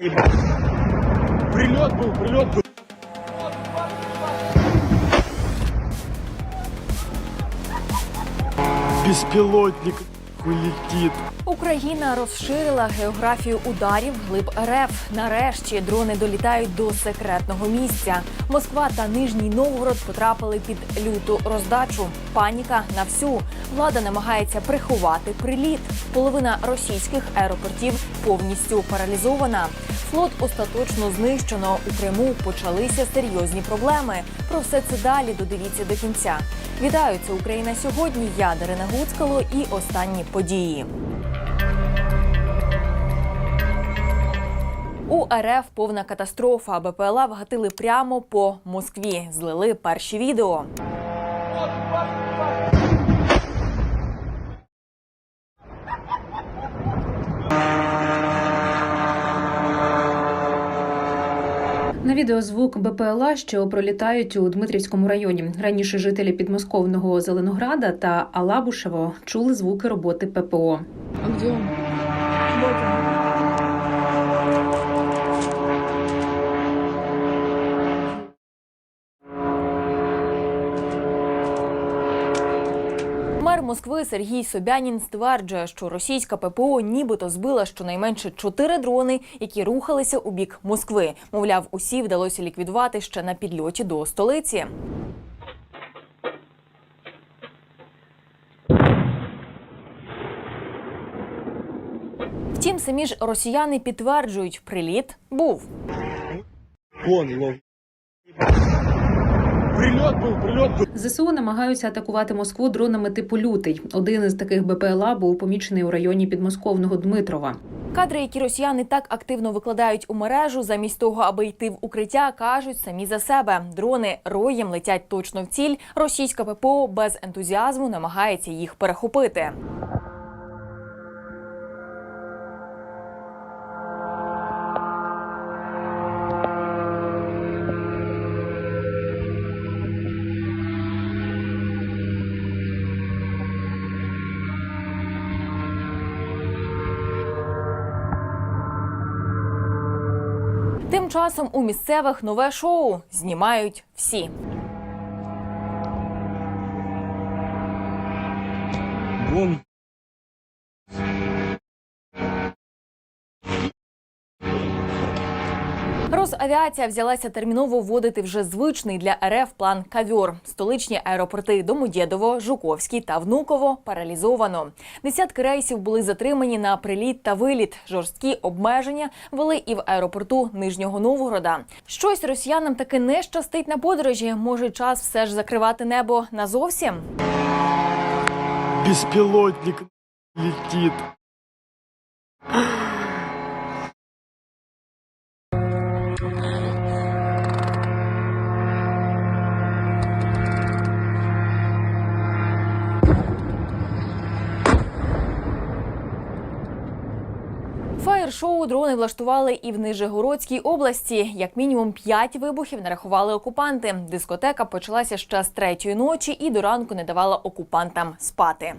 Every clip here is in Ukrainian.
Прилет был, прилет был. Беспилотник летит. Україна розширила географію ударів глиб РФ. Нарешті дрони долітають до секретного місця. Москва та Нижній Новгород потрапили під люту роздачу. Паніка на всю. Влада намагається приховати приліт. Половина російських аеропортів повністю паралізована. Флот остаточно знищено. У Криму почалися серйозні проблеми. Про все це далі додивіться до кінця. Вітаю, це Україна сьогодні. Я Дарина Гуцкало і останні події. У РФ повна катастрофа. БПЛА вгатили прямо по Москві. Злили перші відео. На відео звук БПЛА, що пролітають у Дмитрівському районі. Раніше жителі підмосковного Зеленограда та Алабушево чули звуки роботи ППО. А Москви Сергій Собянін стверджує, що російська ППО нібито збила щонайменше чотири дрони, які рухалися у бік Москви. Мовляв, усі вдалося ліквідувати ще на підльоті до столиці. Втім, самі ж росіяни підтверджують, приліт був. Вон, Прилет был, прилет был. ЗСУ намагаються атакувати Москву дронами типу лютий. Один із таких БПЛА був помічений у районі підмосковного Дмитрова. Кадри, які росіяни так активно викладають у мережу, замість того, аби йти в укриття, кажуть самі за себе. Дрони роєм летять точно в ціль. Російська ППО без ентузіазму намагається їх перехопити. Часом у місцевих нове шоу знімають всі. Вон. Росавіація взялася терміново вводити вже звичний для РФ план кавьор. Столичні аеропорти Домодєдово, Жуковський та Внуково паралізовано. Десятки рейсів були затримані на приліт та виліт. Жорсткі обмеження вели і в аеропорту Нижнього Новгорода. Щось росіянам таки не щастить на подорожі. Може, час все ж закривати небо назовсім? Беспилотник летит. Фаєр-шоу дрони влаштували і в Нижегородській області. Як мінімум п'ять вибухів нарахували окупанти. Дискотека почалася ще з третьої ночі і до ранку не давала окупантам спати.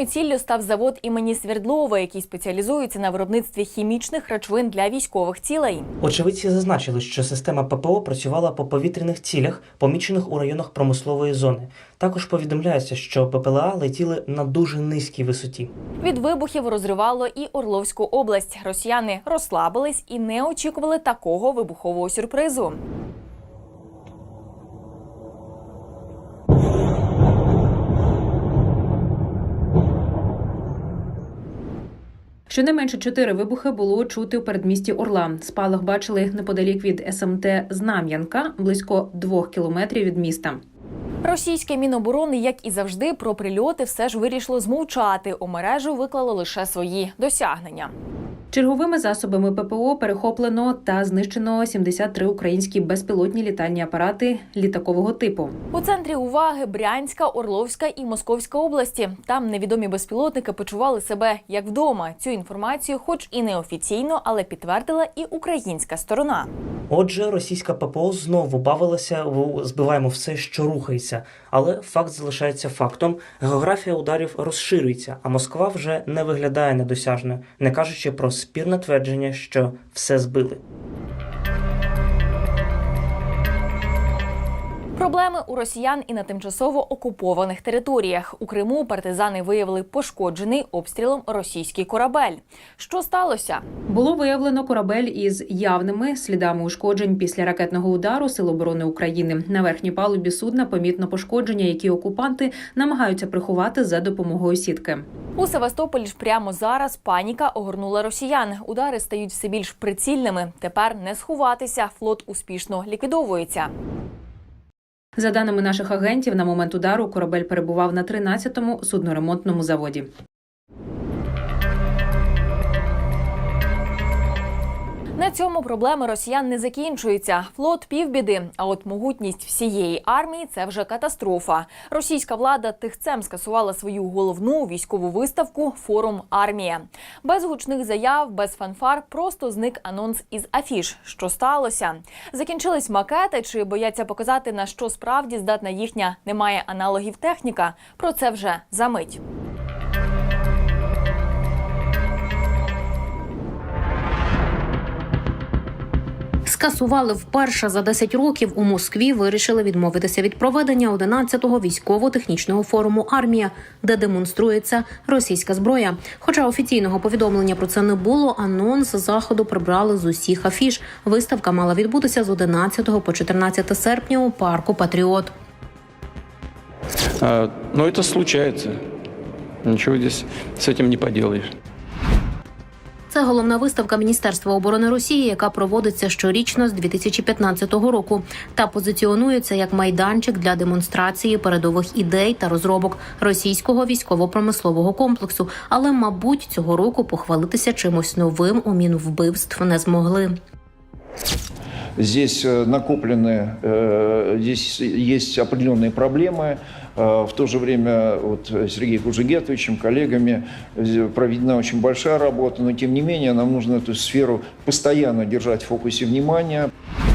Ймовірною ціллю став завод імені Свердлова, який спеціалізується на виробництві хімічних речовин для військових цілей. Очевидці зазначили, що система ППО працювала по повітряних цілях, помічених у районах промислової зони. Також повідомляється, що ППЛА летіли на дуже низькій висоті. Від вибухів розривало і Орловську область. Росіяни розслабились і не очікували такого вибухового сюрпризу. Щонайменше чотири вибухи було чути у передмісті Орла. Спалах бачили неподалік від СМТ Знам'янка, близько двох кілометрів від міста. Російське міноборони, як і завжди, про прильоти все ж вирішило змовчати. У мережу виклало лише свої досягнення. Черговими засобами ППО перехоплено та знищено 73 українські безпілотні літальні апарати літакового типу. У центрі уваги Брянська, Орловська і Московська області. Там невідомі безпілотники почували себе як вдома. Цю інформацію, хоч і неофіційно, але підтвердила і українська сторона. Отже, російська ППО знову бавилася збиваємо все, що рухається, але факт залишається фактом. Географія ударів розширюється, а Москва вже не виглядає недосяжною, не кажучи про спірне твердження, що все збили. Проблеми у росіян і на тимчасово окупованих територіях. У Криму партизани виявили пошкоджений обстрілом російський корабель. Що сталося? Було виявлено корабель із явними слідами ушкоджень після ракетного удару Сил оборони України. На верхній палубі судна помітно пошкодження, які окупанти намагаються приховати за допомогою сітки. У Севастополі ж прямо зараз паніка огорнула росіян. Удари стають все більш прицільними. Тепер не сховатися. Флот успішно ліквідовується. За даними наших агентів, на момент удару корабель перебував на 13-му судноремонтному заводі. На цьому проблеми росіян не закінчуються. Флот півбіди, а от могутність всієї армії це вже катастрофа. Російська влада тихцем скасувала свою головну військову виставку Форум Армія. Без гучних заяв, без фанфар, просто зник анонс із афіш. Що сталося? Закінчились макети чи бояться показати на що справді здатна їхня немає аналогів техніка. Про це вже за мить. Скасували вперше за 10 років у Москві. Вирішили відмовитися від проведення 11-го військово-технічного форуму Армія, де демонструється російська зброя. Хоча офіційного повідомлення про це не було, анонс заходу прибрали з усіх афіш. Виставка мала відбутися з 11 по 14 серпня у парку Патріот. А, Но это случается. Ничего здесь с этим не поделаешь. Це головна виставка Міністерства оборони Росії, яка проводиться щорічно з 2015 року, та позиціонується як майданчик для демонстрації передових ідей та розробок російського військово-промислового комплексу. Але, мабуть, цього року похвалитися чимось новим у мінвбивств не змогли. Здесь э, накоплены, э, здесь есть определенные проблемы. Э, В то же время вот Сергеем Кужегетовичем, коллегами э, проведена очень большая работа, но тем не менее нам нужно эту сферу постоянно держать в фокусе внимания.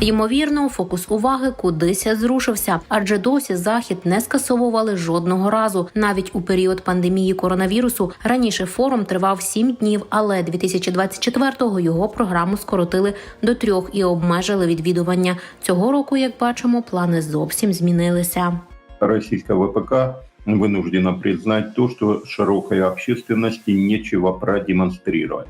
Ймовірно, фокус уваги кудись зрушився, адже досі захід не скасовували жодного разу, навіть у період пандемії коронавірусу. Раніше форум тривав сім днів, але 2024-го його програму скоротили до трьох і обмежили відвідування. Цього року, як бачимо, плани зовсім змінилися. Российская ВПК вынуждена признать то, что широкой общественности нечего продемонстрировать.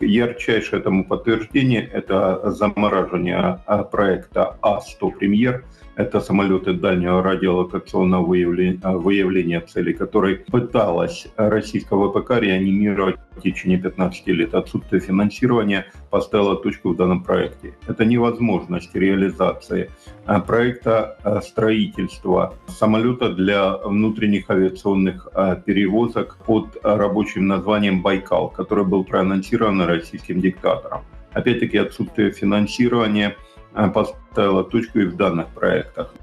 Ярчайшее этому подтверждение – это замораживание а, проекта А-100 «Премьер». Это самолеты дальнего радиолокационного выявления, а, выявления целей, который пыталась российская ВПК реанимировать в течение 15 лет. Отсутствие финансирования поставило точку в данном проекте. Это невозможность реализации а, проекта а, строительства самолета для внутренних авиационных перевозок под рабочим названием «Байкал», который был проанонсирован российским диктатором. Опять-таки отсутствие финансирования а, поставило точку и в данных проектах.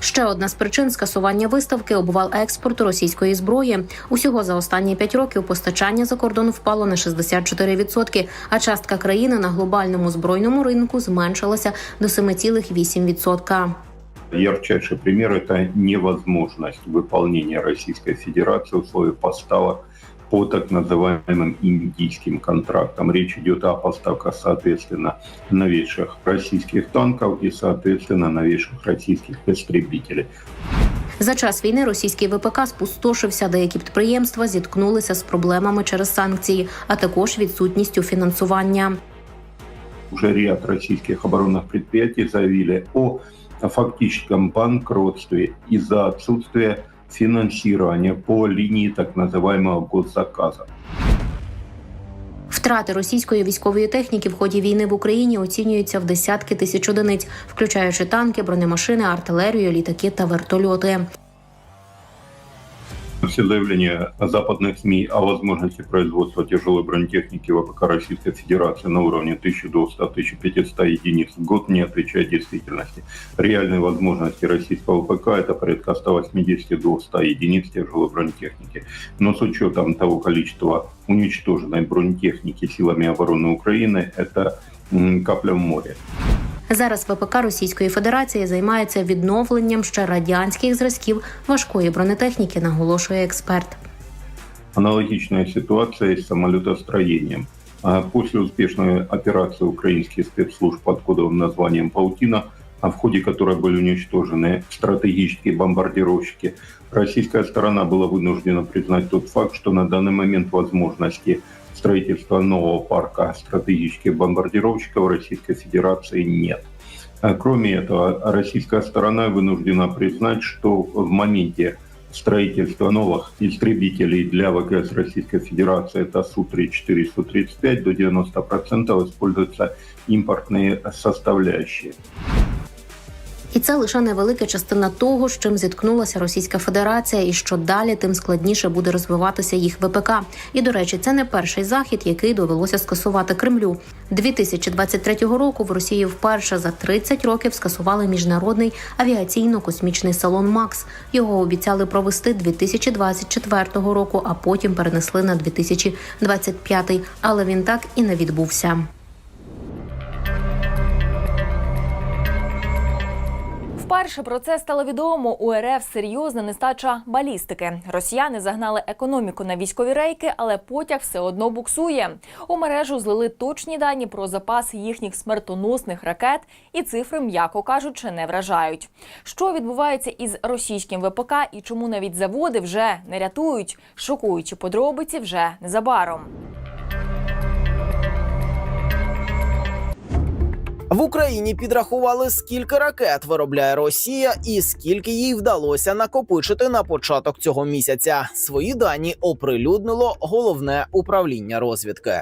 Ще одна з причин скасування виставки обвал експорту російської зброї. Усього за останні п'ять років постачання за кордон впало на 64%, а частка країни на глобальному збройному ринку зменшилася до 7,8%. Ярчайший пример – это невозможность выполнения Российской Федерации условий поставок по так называемым индийским контрактам. Речь идет о поставках, соответственно, новейших российских танков и, соответственно, новейших российских истребителей. За час війни російський ВПК спустошився. Деякі підприємства зіткнулися з проблемами через санкції, а також відсутністю фінансування. Уже ряд российских оборонных предприятий заявили о фактическом банкротстве из-за отсутствия финансирования по линии так называемого госзаказа. Втрати російської військової техніки в ході війни в Україні оцінюються в десятки тисяч одиниць, включаючи танки, бронемашини, артилерію, літаки та вертольоти. Все заявления западных СМИ о возможности производства тяжелой бронетехники ВПК Российской Федерации на уровне 1200-1500 единиц в год не отвечают действительности. Реальные возможности российского ВПК – это порядка 180-200 единиц тяжелой бронетехники. Но с учетом того количества уничтоженной бронетехники силами обороны Украины, это капля в море. Зараз ВПК Російської Федерації займається відновленням ще радянських зразків важкої бронетехніки, наголошує експерт. Аналогичная ситуация с самолетостроением. А После успешной операции украинских спецслужб под кодовым названием «Паутина», а в ходе которой были уничтожены стратегические бомбардировщики, российская сторона была вынуждена признать тот факт, что на данный момент возможности строительства нового парка стратегических бомбардировщиков Российской Федерации нет. А Кроме этого, российская сторона вынуждена признать, что в моменте строительства новых истребителей для ВКС Российской Федерации, это Су-34, Су-35, до 90% используются импортные составляющие. Це лише невелика частина того, з чим зіткнулася Російська Федерація, і що далі, тим складніше буде розвиватися їх ВПК. І до речі, це не перший захід, який довелося скасувати Кремлю. 2023 року в Росії вперше за 30 років скасували міжнародний авіаційно-космічний салон Макс. Його обіцяли провести 2024 року, а потім перенесли на 2025, але він так і не відбувся. Вперше про це стало відомо. У РФ серйозна нестача балістики. Росіяни загнали економіку на військові рейки, але потяг все одно буксує. У мережу злили точні дані про запас їхніх смертоносних ракет, і цифри, м'яко кажучи, не вражають. Що відбувається із російським ВПК і чому навіть заводи вже не рятують? Шокуючі подробиці вже незабаром. В Україні підрахували, скільки ракет виробляє Росія і скільки їй вдалося накопичити на початок цього місяця. Свої дані оприлюднило головне управління розвідки.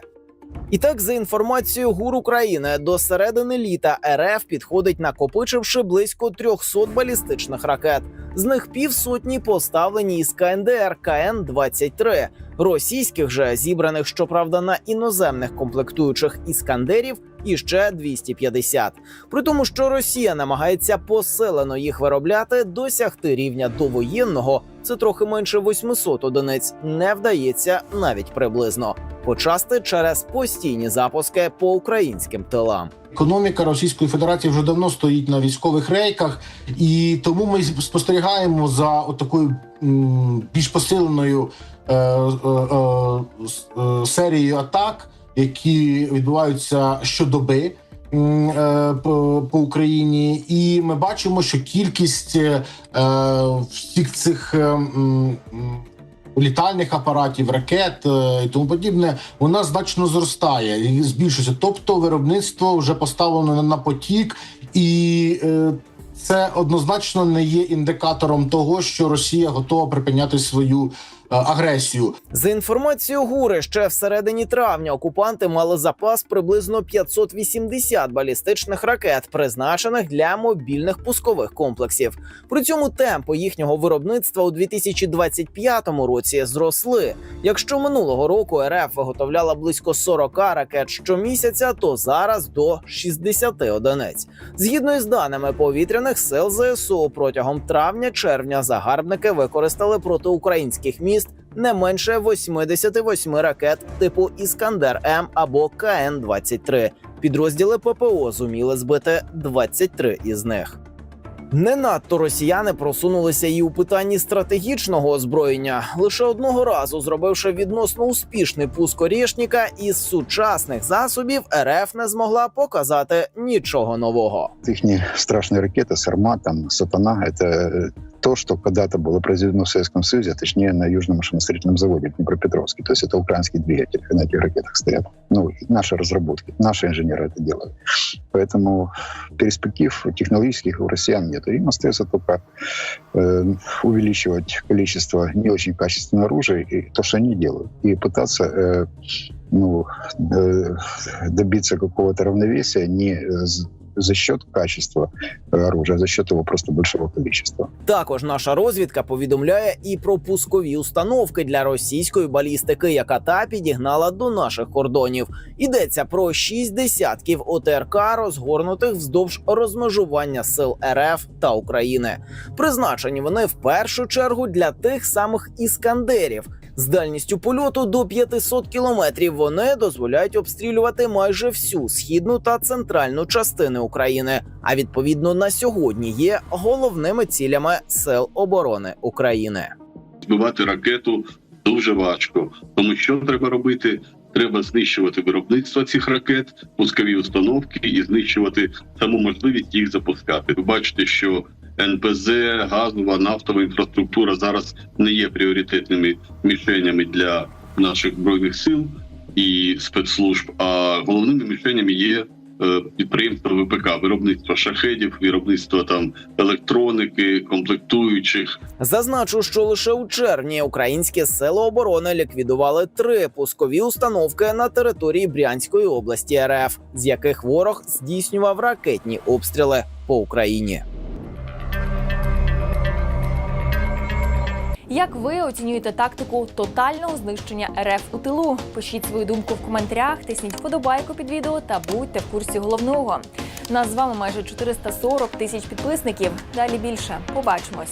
І так, за інформацією ГУР України, до середини літа РФ підходить, накопичивши близько 300 балістичних ракет. З них півсотні поставлені із КНДР КН-23. Російських же зібраних, щоправда, на іноземних комплектуючих іскандерів і ще 250. При тому, що Росія намагається посилено їх виробляти, досягти рівня довоєнного це трохи менше 800 одиниць. Не вдається навіть приблизно. Почасти через постійні запуски по українським тилам. Економіка Російської Федерації вже давно стоїть на військових рейках, і тому ми спостерігаємо за такою більш посиленою е, е, е, е, серією атак, які відбуваються щодоби е, по, Україні, і ми бачимо, що кількість е, всіх цих. е, м, м, Літальних апаратів, ракет і тому подібне, вона значно зростає і збільшується. Тобто, виробництво вже поставлено на- на потік, і це однозначно не є індикатором того, що Росія готова припиняти свою агресію. За інформацією ГУРи, ще в середині травня окупанти мали запас приблизно 580 балістичних ракет, призначених для мобільних пускових комплексів. При цьому темпи їхнього виробництва у 2025 році зросли. Якщо минулого року РФ виготовляла близько 40 ракет щомісяця, то зараз до 60 одиниць. Згідно із даними повітряних сил ЗСУ, протягом травня-червня загарбники використали проти українських міст не менше 88 ракет типу Іскандер М або КН 23 Підрозділи ППО зуміли збити 23 із них. Не надто росіяни просунулися і у питанні стратегічного озброєння, лише одного разу зробивши відносно успішний пуск Орєшніка, із сучасних засобів РФ не змогла показати нічого нового. Их страшные ракеты «Сармат», там, «Сатана» — это э, то, что когда-то было произведено в Советском Союзе, а точнее на Южном машиностроительном заводе в Днепропетровске. То есть это украинские двигатели на этих ракетах стоят. Ну, наши разработки, наши инженеры это делают. Поэтому перспектив технологических у россиян нет. Им остается только э, увеличивать количество не очень качественного оружия и то, что они делают, и пытаться э, ну, э, добиться какого-то равновесия не с за счет качества э, оружия, за счет его просто большого количества. Також наша розвідка повідомляє і про пускові установки для російської балістики, яка та підігнала до наших кордонів. Йдеться про шість десятків ОТРК, розгорнутих вздовж розмежування сил РФ та України. Призначені вони в першу чергу для тих самих іскандерів. З дальністю польоту до 500 кілометрів вони дозволяють обстрілювати майже всю східну та центральну частини України. А відповідно на сьогодні є головними цілями сил оборони України. збивати ракету дуже важко. Тому що треба робити? Треба знищувати виробництво цих ракет, пускові установки і знищувати саму можливість їх запускати. Ви бачите, що НПЗ, газова, нафтова інфраструктура зараз не є пріоритетними мішенями для наших збройних сил і спецслужб. А головними мішенями є е, підприємства ВПК, виробництво шахедів, виробництво там електроніки, комплектуючих, Зазначу, що лише у червні українські сили оборони ліквідували три пускові установки на території Брянської області РФ, з яких ворог здійснював ракетні обстріли по Україні. Як ви оцінюєте тактику тотального знищення РФ у тилу? Пишіть свою думку в коментарях, тисніть вподобайку під відео та будьте в курсі головного. Нас з вами майже 440 тисяч підписників. Далі більше. Побачимось.